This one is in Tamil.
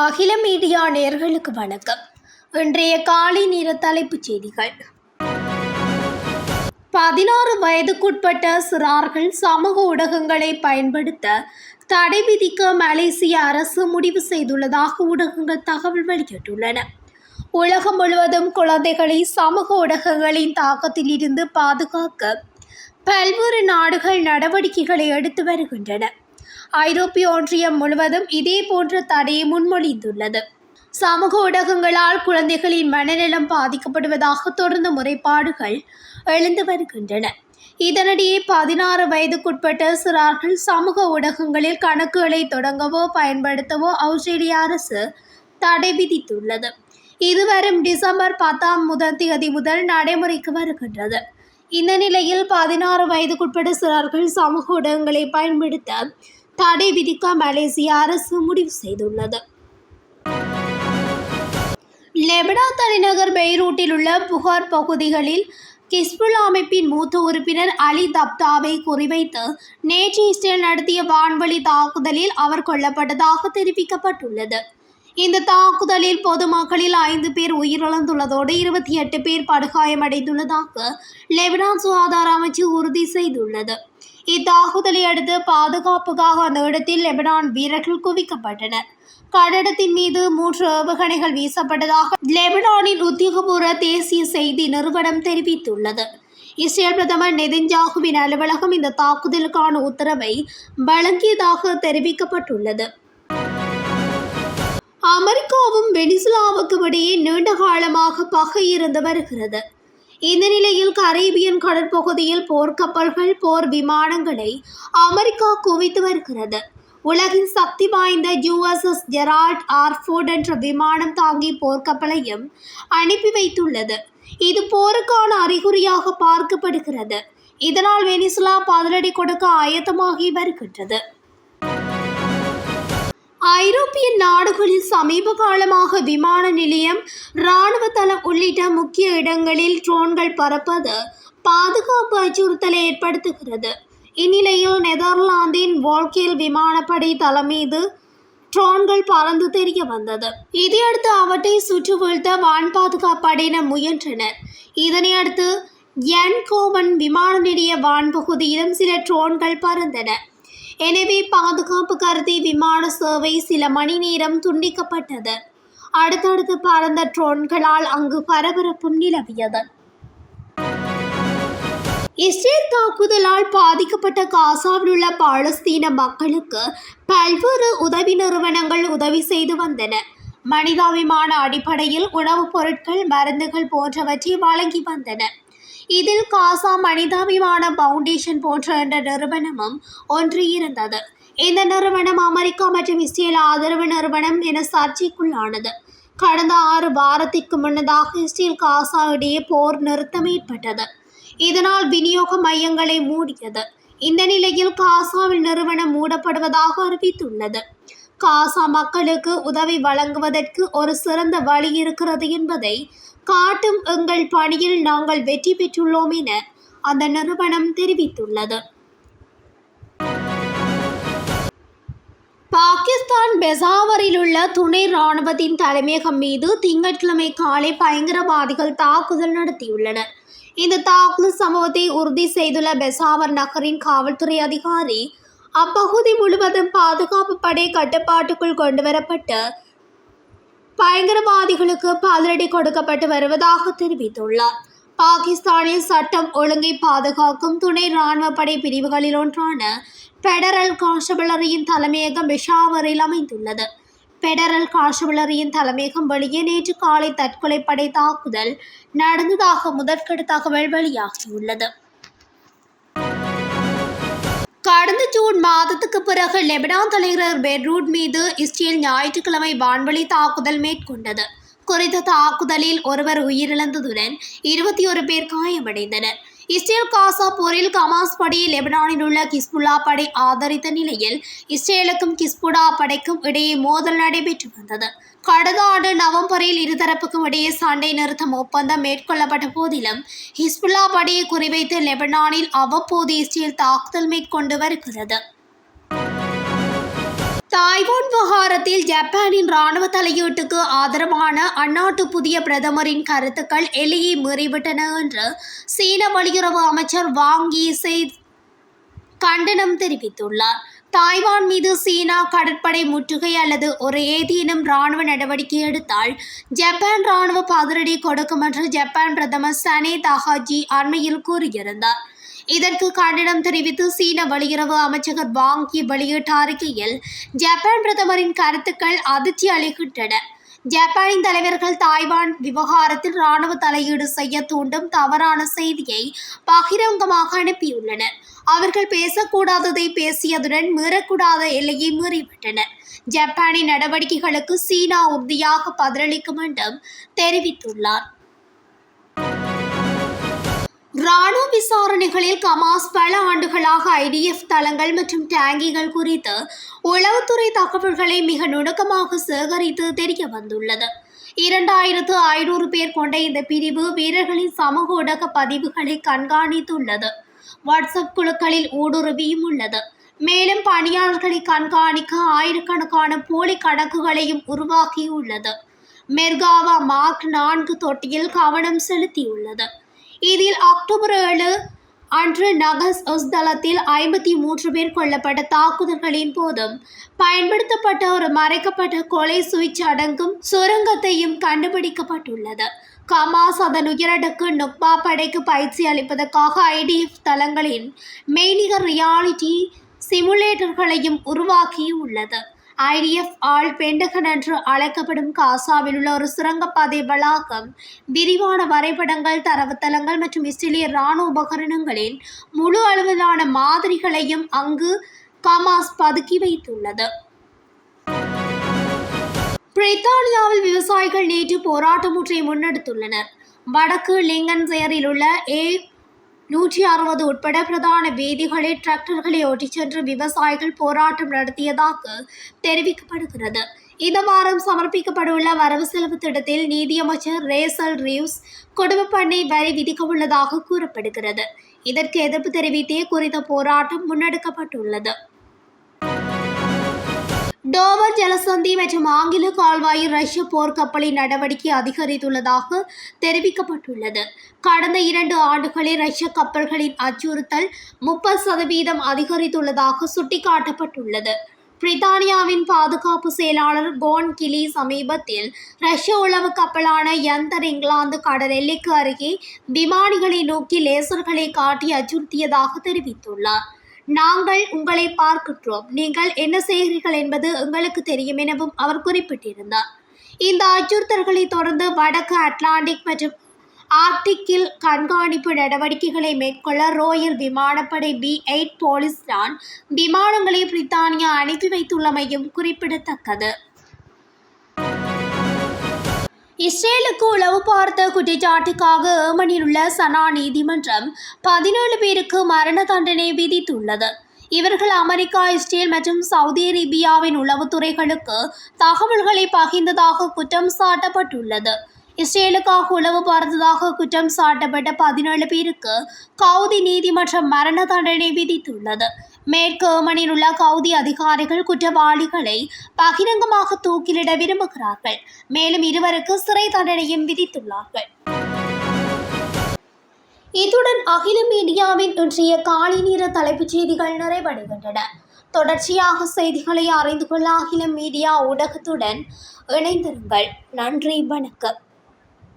அகில மீடியா நேர்களுக்கு வணக்கம். இன்றைய காலை நேர தலைப்புச் செய்திகள். பதினாறு வயதுக்குட்பட்ட சிறார்கள் சமூக ஊடகங்களை பயன்படுத்த தடை விதிக்க மலேசிய அரசு முடிவு செய்துள்ளதாக ஊடகங்கள் தகவல் வெளியிட்டுள்ளன. உலகம் முழுவதும் குழந்தைகளை சமூக ஊடகங்களின் தாக்கத்தில் இருந்து பாதுகாக்க பல்வேறு நாடுகள் நடவடிக்கைகளை எடுத்து வருகின்றன. ஐரோப்பிய ஒன்றியம் முழுவதும் இதே போன்ற தடையை முன்மொழிந்துள்ளது. சமூக ஊடகங்களால் குழந்தைகளின் மனநலம் பாதிக்கப்படுவதாக தொடர்ந்து முறைப்பாடுகள் எழுந்து வருகின்றன. இதனிடையே பதினாறு வயதுக்குட்பட்ட சிறார்கள் சமூக ஊடகங்களில் கணக்குகளை தொடங்கவோ பயன்படுத்தவோ ஆஸ்திரேலிய அரசு தடை விதித்துள்ளது. இதுவரும் டிசம்பர் பத்தாம் முதல் தேதி முதல் நடைமுறைக்கு வருகின்றது. இந்த நிலையில் பதினாறு வயதுக்குட்பட்ட சிறார்கள் சமூக ஊடகங்களை பயன்படுத்த தடை விதிக்க மலேசிய அரசு முடிவு செய்துள்ளது. லெபனா தலைநகர் பெய்ரூட்டில் உள்ள புகார் பகுதிகளில் கிஸ்புல் அமைப்பின் மூத்த உறுப்பினர் அலி தப்தாவை குறிவைத்து நேற்று இஸ்ரேல் நடத்திய வான்வழி தாக்குதலில் அவர் கொல்லப்பட்டதாக தெரிவிக்கப்பட்டுள்ளது. இந்த தாக்குதலில் பொதுமக்களில் ஐந்து பேர் உயிரிழந்துள்ளதோடு இருபத்தி எட்டு பேர் படுகாயமடைந்துள்ளதாக லெபனான் சுகாதார அமைச்சு உறுதி செய்துள்ளது. இத்தாக்குதலை அடுத்து பாதுகாப்புக்காக அந்த இடத்தில் லெபனான் வீரர்கள் குவிக்கப்பட்டனர். கட்டடத்தின் மீது மூன்று ஏவுகணைகள் வீசப்பட்டதாக லெபனானின் உத்தியோகபூர்வ தேசிய செய்தி நிறுவனம் தெரிவித்துள்ளது. இஸ்ரேல் பிரதமர் நெதன்ஜாகுவின் அலுவலகம் இந்த தாக்குதலுக்கான உத்தரவை வழங்கியதாக தெரிவிக்கப்பட்டுள்ளது. அமெரிக்காவும் வெனிசுலாவுக்கும் இடையே நீண்ட காலமாக பகை இருந்து வருகிறது. இந்த நிலையில் கரீபியன் கடற்பகுதியில் போர்க்கப்பல்கள் போர் விமானங்களை அமெரிக்கா குவித்து வருகிறது. உலகின் சக்தி வாய்ந்த யுஎஸ்எஸ் ஜெரால்ட் ஆர்ஃபோர்ட் என்ற விமானம் தாங்கி போர்க்கப்பலையும் அனுப்பி வைத்துள்ளது. இது போருக்கான அறிகுறியாக பார்க்கப்படுகிறது. இதனால் வெனிசுலா பதிலடி கொடுக்க ஆயத்தமாகி வருகின்றது. ஐரோப்பிய நாடுகளில் சமீப காலமாக விமான நிலையம் இராணுவ தளம் உள்ளிட்ட முக்கிய இடங்களில் ட்ரோன்கள் பறப்பது பாதுகாப்பு அச்சுறுத்தலை ஏற்படுத்துகிறது. இந்நிலையில் நெதர்லாந்தின் வால்கேல் விமானப்படை தளம் மீது ட்ரோன்கள் பறந்து தெரிய வந்தது. இதையடுத்து அவற்றை சுற்றி வீழ்த்த வான் பாதுகாப்படையினர் முயன்றனர். இதனையடுத்து என்கோவன் விமான நிலைய வான் பகுதியிலும் சில ட்ரோன்கள் பறந்தன. எனவே பாதுகாப்பு கருதி விமான சேவை சில மணி நேரம் துண்டிக்கப்பட்டது. அடுத்தடுத்து பறந்த ட்ரோன்களால் அங்கு பரபரப்பும் நிலவியது. இஸ்ரேல் தாக்குதலால் பாதிக்கப்பட்ட காசாவில் உள்ள பாலஸ்தீன மக்களுக்கு பல்வேறு உதவி நிறுவனங்கள் உதவி செய்து வந்தன. மனிதாபிமான அடிப்படையில் உணவுப் பொருட்கள் மருந்துகள் போன்றவற்றை வழங்கி வந்தன. இதில் காசா மனிதாபிமான பவுண்டேஷன் போன்ற என்ற நிறுவனமும் ஒன்று இருந்தது இந்த நிறுவனம் அமெரிக்கா மற்றும் இஸ்ரேல் ஆதரவு நிறுவனம் என சர்ச்சைக்குள்ளானது கடந்த ஆறு வாரத்திற்கு முன்னதாக இஸ்ரேல் காசா இடையே போர் நிறுத்தம் ஏற்பட்டது. இதனால் விநியோக மையங்களை மூடியது. இந்த நிலையில் காசாவில் நிறுவனம் மூடப்படுவதாக அறிவித்துள்ளது. காசா மக்களுக்கு உதவி வழங்குவதற்கு ஒரு சிறந்த வழி இருக்கிறது என்பதை காட்டும் எங்கள் பணியில் நாங்கள் வெற்றி பெற்றுள்ளோம் என அந்த நிறுவனம் தெரிவித்துள்ளது. பாகிஸ்தான் பெசாவரில் உள்ள துணை ராணுவத்தின் தலைமையகம் மீது திங்கட்கிழமை காலை பயங்கரவாதிகள் தாக்குதல் நடத்தியுள்ளனர் இந்த தாக்குதல் சம்பவத்தை உறுதி செய்துள்ள பெசாவர் நகரின் காவல்துறை அதிகாரி அப்பகுதி முழுவதும் பாதுகாப்பு படை கட்டுப்பாட்டுக்குள் கொண்டுவரப்பட்டு பயங்கரவாதிகளுக்கு பதிலடி கொடுக்கப்பட்டு வருவதாக தெரிவித்துள்ளார். பாகிஸ்தானில் சட்டம் ஒழுங்கை பாதுகாக்கும் துணை இராணுவப்படை பிரிவுகளில் ஒன்றான பெடரல் கான்ஸ்டபிளரியின் தலைமையகம் பிஷாவரில் அமைந்துள்ளது. பெடரல் கான்ஸ்டபிளரியின் தலைமையகம் வெளியே நேற்று காலை தற்கொலைப்படை தாக்குதல் நடந்ததாக முதற்கட்ட தகவல் வெளியாகியுள்ளது. கடந்த ஜூன் மாதத்துக்கு பிறகு லெபனான் தலைநகர் பெட்ரூட் மீது இஸ்ரேல் ஞாயிற்றுக்கிழமை வான்வழி தாக்குதல் மேற்கொண்டது. குறித்த தாக்குதலில் ஒருவர் உயிரிழந்ததுடன் இருபத்தி ஒரு பேர் காயமடைந்தனர். இஸ்ரேல் காசா போரில் கமாஸ் படை லெபனானில் உள்ள கிஸ்புல்லா படை ஆதரித்த நிலையில் இஸ்ரேலுக்கும் கிஸ்புடா படைக்கும் இடையே மோதல் நடைபெற்று வந்தது. கடந்த ஆண்டு நவம்பரில் இருதரப்புக்கும் இடையே சண்டை நிறுத்தம் ஒப்பந்தம் மேற்கொள்ளப்பட்ட போதிலும் ஹிஸ்புல்லா படையை குறிவைத்து லெபனானில் அவ்வப்போது இஸ்ரேல் தாக்குதல் மேற்கொண்டு வருகிறது. தாய்வான் விவகாரத்தில் ஜப்பானின் ராணுவ தலையீட்டுக்கு ஆதரவான அந்நாட்டு புதிய பிரதமரின் கருத்துக்கள் எல்லையை மீறிவிட்டன என்று சீன வெளியுறவு அமைச்சர் வாங் ஈசை கண்டனம் தெரிவித்துள்ளார். தாய்வான் மீது சீனா கடற்படை முற்றுகை அல்லது ஒரு ஏதேனும் ராணுவ நடவடிக்கை எடுத்தால் ஜப்பான் ராணுவ பதிலடி கொடுக்கும் என்று ஜப்பான் பிரதமர் சனே தாகாஜி அண்மையில் கூறியிருந்தார். இதற்கு கண்டனம் தெரிவித்து சீன வெளியுறவு அமைச்சகர் வாங்கி வெளியிட்ட அறிக்கையில் ஜப்பான் பிரதமரின் கருத்துக்கள் அதிர்ச்சி அளிக்கின்றன. ஜப்பானின் தலைவர்கள் தாய்வான் விவகாரத்தில் ராணுவ தலையீடு செய்ய தூண்டும் தவறான செய்தியை பகிரங்கமாக அனுப்பியுள்ளனர். அவர்கள் பேசக்கூடாததை பேசியதுடன் மீறக்கூடாத எல்லையை மீறிவிட்டனர். ஜப்பானின் நடவடிக்கைகளுக்கு சீனா உறுதியாக பதிலளிக்கும் என்றும் தெரிவித்துள்ளார். ராணுவ விசாரணைகளில் கமாஸ் பல ஆண்டுகளாக ஐடிஎஃப் தளங்கள் மற்றும் டேங்கிகள் குறித்து உளவுத்துறை தகவல்களை மிக நுணுக்கமாக சேகரித்து தெரிய வந்துள்ளது. இரண்டாயிரத்து ஐநூறு பேர் கொண்ட இந்த பிரிவு வீரர்களின் சமூக ஊடக பதிவுகளை கண்காணித்துள்ளது. வாட்ஸ்அப் குழுக்களில் ஊடுருவியும் உள்ளது. மேலும் பணியாளர்களை கண்காணிக்க ஆயிரக்கணக்கான போலி கணக்குகளையும் உருவாக்கியுள்ளது. மெர்காவா மார்க் நான்கு தொட்டியில் கவனம் செலுத்தியுள்ளது. இதில் அக்டோபர் ஏழு அன்று நகஸ் தளத்தில் ஐம்பத்தி மூன்று பேர் கொல்லப்பட்ட தாக்குதல்களின் போதும் பயன்படுத்தப்பட்ட ஒரு மறைக்கப்பட்ட கொலை சுவிட்ச் அடங்கும் சுரங்கத்தையும் கண்டுபிடிக்கப்பட்டுள்ளது. கமாஸ் அதன் உயரடுக்கு நுக்பா படைக்கு பயிற்சி அளிப்பதற்காக ஐடிஎஃப் தளங்களின் மெய்நிகர் ரியாலிட்டி சிமுலேட்டர்களையும் உருவாக்கியுள்ளது. ஐடிஎஃப் ஆல் பெண்டகன் என்று அழைக்கப்படும் காசாவில் உள்ள ஒரு சுரங்கப்பாதை வளாகம் விரிவான வரைபடங்கள் தரவுத்தளங்கள் மற்றும் இஸ்ரேலிய இராணுவ உபகரணங்களின் முழு அளவிலான மாதிரிகளையும் அங்கு கமாஸ் பதுக்கி வைத்துள்ளது. பிரித்தானியாவில் விவசாயிகள் நேற்று போராட்டம் ஒன்றை முன்னெடுத்துள்ளனர். வடக்கு லிங்கன்செயரில் உள்ள ஏ நூற்றி அறுபது உட்பட பிரதான வீதிகளில் டிராக்டர்களை ஓட்டிச் சென்று விவசாயிகள் போராட்டம் நடத்தியதாக தெரிவிக்கப்படுகிறது. இந்த வாரம் சமர்ப்பிக்கப்படவுள்ள வரவு செலவு திட்டத்தில் நீதியமைச்சர் ரேசல் ரீவ்ஸ் குடும்ப பண்ணை வரி விதிக்க உள்ளதாக கூறப்படுகிறது. இதற்கு எதிர்ப்பு தெரிவித்தே குறித்த போராட்டம் முன்னெடுக்கப்பட்டுள்ளது. டோவர் ஜலசந்தி மற்றும் ஆங்கில கால்வாயில் ரஷ்ய போர்க்கப்பலின் நடவடிக்கை அதிகரித்துள்ளதாக தெரிவிக்கப்பட்டுள்ளது. கடந்த இரண்டு ஆண்டுகளில் ரஷ்ய கப்பல்களின் அச்சுறுத்தல் முப்பது சதவீதம் அதிகரித்துள்ளதாக சுட்டிக்காட்டப்பட்டுள்ளது. பிரித்தானியாவின் பாதுகாப்பு செயலாளர் கோன் கிலி சமீபத்தில் ரஷ்ய உளவு கப்பலான யந்தர் இங்கிலாந்து கடல் எல்லைக்கு அருகே விமானிகளை நோக்கி லேசர்களை காட்டி அச்சுறுத்தியதாக தெரிவித்துள்ளார். நாங்கள் உங்களை பார்க்கின்றோம். நீங்கள் என்ன செய்கிறீர்கள் என்பது எங்களுக்கு தெரியும் எனவும் அவர் குறிப்பிட்டிருந்தார். இந்த அச்சுறுத்தல்களை தொடர்ந்து வடக்கு அட்லாண்டிக் மற்றும் ஆர்க்டிக்கில் கண்காணிப்பு நடவடிக்கைகளை மேற்கொள்ள ரோயல் விமானப்படை பி எயிட் போலீஸ்தான் விமானங்களை பிரித்தானியா அனுப்பி வைத்துள்ளமையும் குறிப்பிடத்தக்கது. இஸ்ரேலுக்கு உளவு பார்த்த குற்றச்சாட்டுக்காக ஏமனில் உள்ள சனா நீதிமன்றம் பதினேழு பேருக்கு மரண தண்டனை விதித்துள்ளது. இவர்கள் அமெரிக்கா இஸ்ரேல் மற்றும் சவுதி அரேபியாவின் உளவுத்துறைகளுக்கு தகவல்களை பகிர்ந்ததாக குற்றம் சாட்டப்பட்டுள்ளது. இஸ்ரேலுக்காக உளவு பார்த்ததாக குற்றம் சாட்டப்பட்ட பதினேழு பேருக்கு கவுதி நீதிமன்றம் மரண தண்டனை விதித்துள்ளது. மேற்கு ஏமனில் உள்ள கவுதி அதிகாரிகள் குற்றவாளிகளை பகிரங்கமாக தூக்கிலிட விரும்புகிறார்கள். மேலும் இருவருக்கு சிறை தண்டனையும் விதித்துள்ளார்கள். இத்துடன் அகில மீடியாவின் இன்றைய காலை நேர தலைப்புச் செய்திகள் நிறைவடைகின்றன. தொடர்ச்சியாக செய்திகளை அறிந்து கொள்ள அகில மீடியா ஊடகத்துடன் இணைந்திருங்கள். நன்றி வணக்கம்.